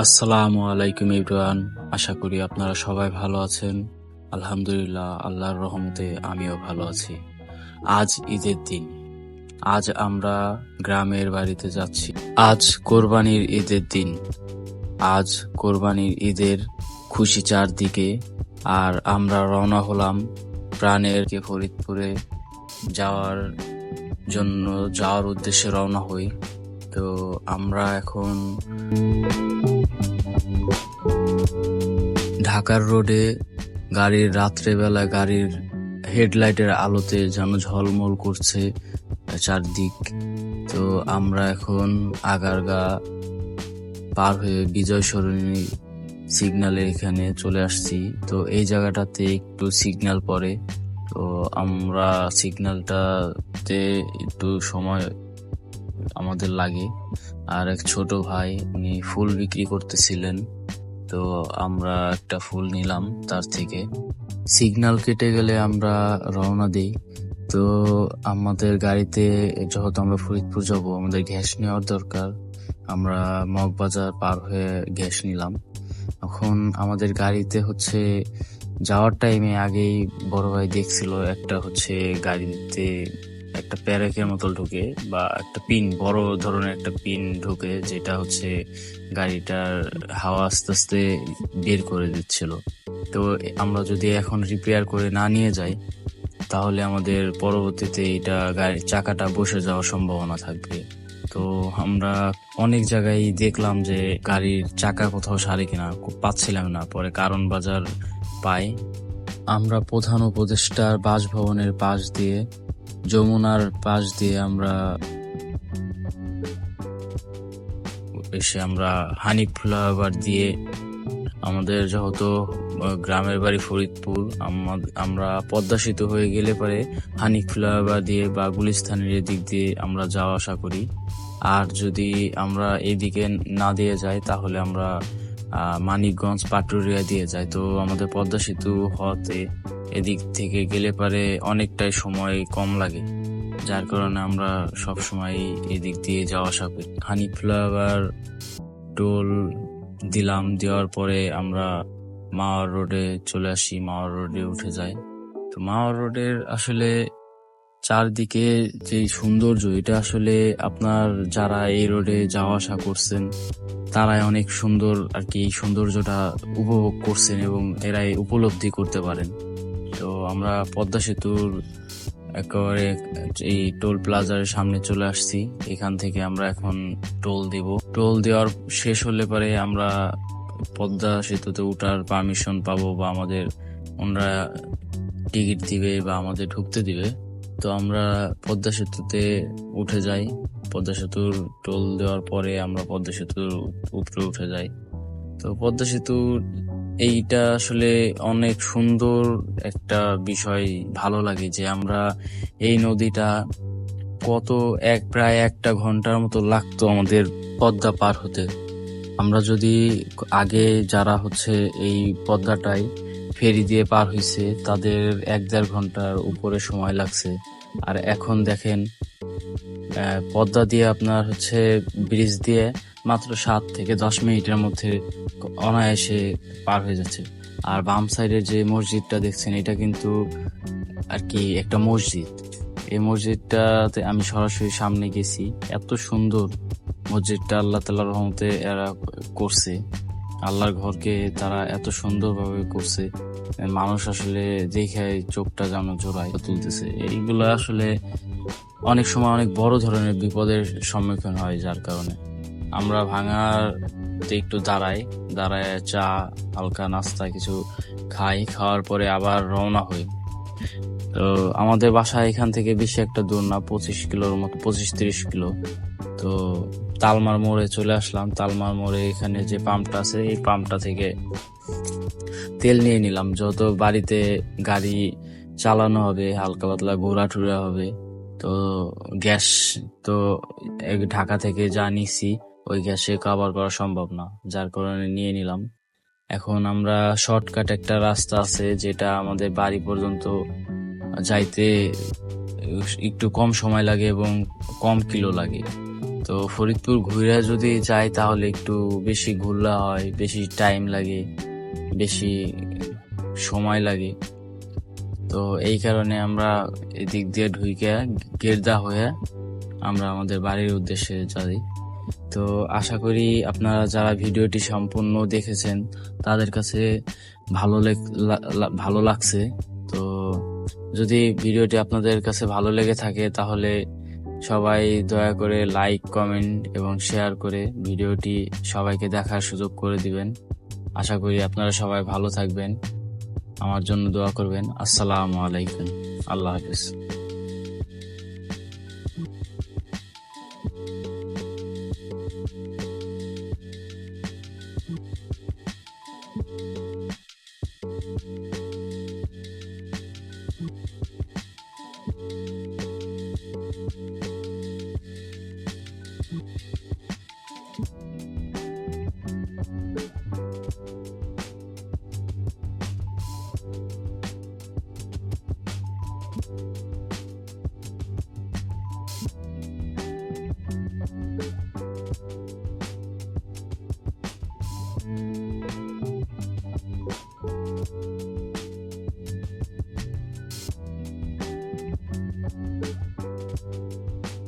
আসসালামু আলাইকুম ইব্রান, আশা করি আপনারা সবাই ভালো আছেন। আলহামদুলিল্লাহ, আল্লাহর রহমতে আমিও ভালো আছি। আজ ঈদের দিন। আজ আমরা গ্রামের বাড়িতে যাচ্ছি। আজ কোরবানির ঈদের দিন। আজ কোরবানির ঈদের খুশি চারদিকে আর আমরা রওনা হলাম প্রাণের কে ফরিদপুরে যাওয়ার জন্য, যাওয়ার উদ্দেশ্যে রওনা হই। তো আমরা এখন ঢাকার রোডে গাড়ির রাত্রেবেলা গাড়ির হেডলাইটের আলোতে যেন ঝলমল করছে চারদিক। তো আমরা এখন আগারগা পার হয়ে বিজয় সরণী সিগন্যালের এখানে চলে আসছি। তো এই জায়গাটাতে একটু সিগন্যাল পড়ে। তো আমরা সিগন্যালটাতে একটু সময় আমাদের লাগে। আর এক ছোট ভাই, উনি ফুল বিক্রি করতেছিলেন। তো আমরা একটা ফুল নিলাম তার থেকে। সিগন্যাল কেটে গেলে আমরা রওনা দিই। তো আমাদের গাড়িতে যেহেতু আমরা ফরিদপুর যাব, আমাদের গ্যাস নেওয়ার দরকার। আমরা মগবাজার পার হয়ে গ্যাস নিলাম। এখন আমাদের গাড়িতে হচ্ছে যাওয়ার টাইমে আগেই বড় ভাই দেখছিল একটা হচ্ছে গাড়িতে একটা প্যারেকের মতো ঢুকে বা একটা পিন, বড় ধরনের একটা পিন ঢুকে যেটা হচ্ছে গাড়িটার হাওয়া আস্তে আস্তে বের করে দিচ্ছিল। তো আমরা যদি এখন রিপেয়ার করে না নিয়ে যাই, তাহলে আমাদের পরবর্তীতে এটা গাড়ির চাকাটা বসে যাওয়ার সম্ভাবনা থাকবে। তো আমরা অনেক জায়গায় দেখলাম যে গাড়ির চাকা কোথাও সারে কিনা পাচ্ছিলাম না, পরে কারণ বাজার পাই। আমরা প্রধান উপদেষ্টার বাসভবনের পাশ দিয়ে যমুনার পাশ দিয়ে আমরা এসে আমরা হানি ফ্লাওয়ার দিয়ে আমাদের যেহেতু গ্রামের বাড়ি ফরিদপুর আমা- আমরা পদ্মা সেতু হয়ে গেলে পরে হানিক ফ্লাইওভার দিয়ে বা গুলিস্তানের এদিক দিয়ে আমরা যাওয়া আসা করি। আর যদি আমরা এদিকে না দিয়ে যাই, তাহলে আমরা মানিকগঞ্জ পাটুরিয়া দিয়ে যাই। তো আমাদের পদ্মা সেতু হওয়াতে এদিক থেকে গেলে পারে অনেকটাই সময় কম লাগে। যার কারণে আমরা সব সময় এদিক দিয়ে যাওয়া আসা করি। হানি ফ্লাইওভার টোল দিলাম, দেওয়ার পরে আমরা মাওয়ার রোডে চলে আসি। মাওয়ার রোডে উঠে যাই। তো মাওয়ার রোডের আসলে চারদিকে যে সৌন্দর্য, এটা আসলে আপনার যারা এই রোডে যাওয়া আসা করছেন, তারাই অনেক সুন্দর আর কি এই সৌন্দর্যটা উপভোগ করছেন এবং এরাই উপলব্ধি করতে পারেন। তো আমরা পদ্মা সেতুর একেবারে এই টোল প্লাজার সামনে চলে আসছি। এখান থেকে আমরা এখন টোল দিব। টোল দেওয়ার শেষ হলে পরে আমরা পদ্মা সেতুতে উঠার পারমিশন পাবো বা আমাদের ওনারা টিকিট দিবে বা আমাদের ঢুকতে দিবে। তো আমরা পদ্মা সেতুতে উঠে যাই। পদ্মা সেতুর টোল দেওয়ার পরে আমরা পদ্মা সেতুর উপরে উঠে যাই। তো পদ্মা সেতু এইটা আসলে অনেক সুন্দর একটা বিষয়, ভালো লাগে যে আমরা এই নদীটা কত এক, প্রায় একটা ঘণ্টার মতো লাগতো আমাদের পদ্মা পার হতে। আমরা যদি আগে যারা হচ্ছে এই পদ্মাটাই ফেরি দিয়ে পার হইছে, তাদের এক দেড় ঘণ্টার উপরে সময় লাগছে। আর এখন দেখেন পদ্মা দিয়ে আপনার হচ্ছে ব্রিজ দিয়ে মাত্র সাত থেকে দশ মিনিটের মধ্যে অনায়াসে পার হয়ে যাচ্ছে। আর বাম সাইডের যে মসজিদটা দেখছেন, এটা কিন্তু আর কি একটা মসজিদ। এই মসজিদটাতে আমি সরাসরি সামনে গেছি। এত সুন্দর মসজিদটা আল্লাহ তাল্লাহ রহমতে এরা করছে। আল্লাহর ঘরকে তারা এত সুন্দরভাবে করছে। মানুষ আসলে দেখে চোখটা যেন জোড়ায় তুলতেছে। এইগুলো আসলে অনেক সময় অনেক বড় ধরনের বিপদের সম্মুখীন হয় যার কারণে। আমরা ভাঙার একটু দাঁড়াই, দাঁড়ায় চা, হালকা নাস্তা, কিছু খাই, খাওয়ার পরে আবার রওনা হই। তো আমাদের বাসা এখান থেকে বেশি একটা দূর না, পঁচিশ কিলোর মতো, পঁচিশ তিরিশ কিলো। তো তালমার মোড়ে চলে আসলাম, তালমার মোড়ে এখানে যে পাম্পটা আছে, এই পাম্পটা থেকে তেল নিয়ে নিলাম। যত বাড়িতে গাড়ি চালানো হবে, হালকা পাতলা ঘোরা টুরা হবে, তো গ্যাস তো ঢাকা থেকে যা নিছি ওই গ্যাসে কভার করা সম্ভব না। যার কারণে নিয়ে নিলাম। এখন আমরা শর্টকাট একটা রাস্তা আছে, যেটা আমাদের বাড়ি পর্যন্ত যাইতে একটু কম সময় লাগে এবং কম কিলো লাগে। তো ফরিদপুর ঘুরে যদি যাই, তাহলে একটু বেশি ঘুরলা হয়, বেশি টাইম লাগে, বেশি সময় লাগে। তো এই কারণে আমরা এদিক দিয়ে ঢুইকে গেরদা হয়ে আমরা আমাদের বাড়ির উদ্দেশ্যে যাই। তো আশা করি আপনারা যারা ভিডিওটি সম্পূর্ণ দেখেছেন, তাদের কাছে ভালো ভালো লাগছে। তো যদি ভিডিওটি আপনাদের কাছে ভালো লেগে থাকে, তাহলে সবাই দয়া করে লাইক, কমেন্ট এবং শেয়ার করে ভিডিওটি সবাইকে দেখার সুযোগ করে দিবেন। আশা করি আপনারা সবাই ভালো থাকবেন। আমার জন্য দোয়া করবেন। আসসালামু আলাইকুম। আল্লাহ হাফিজ। うん。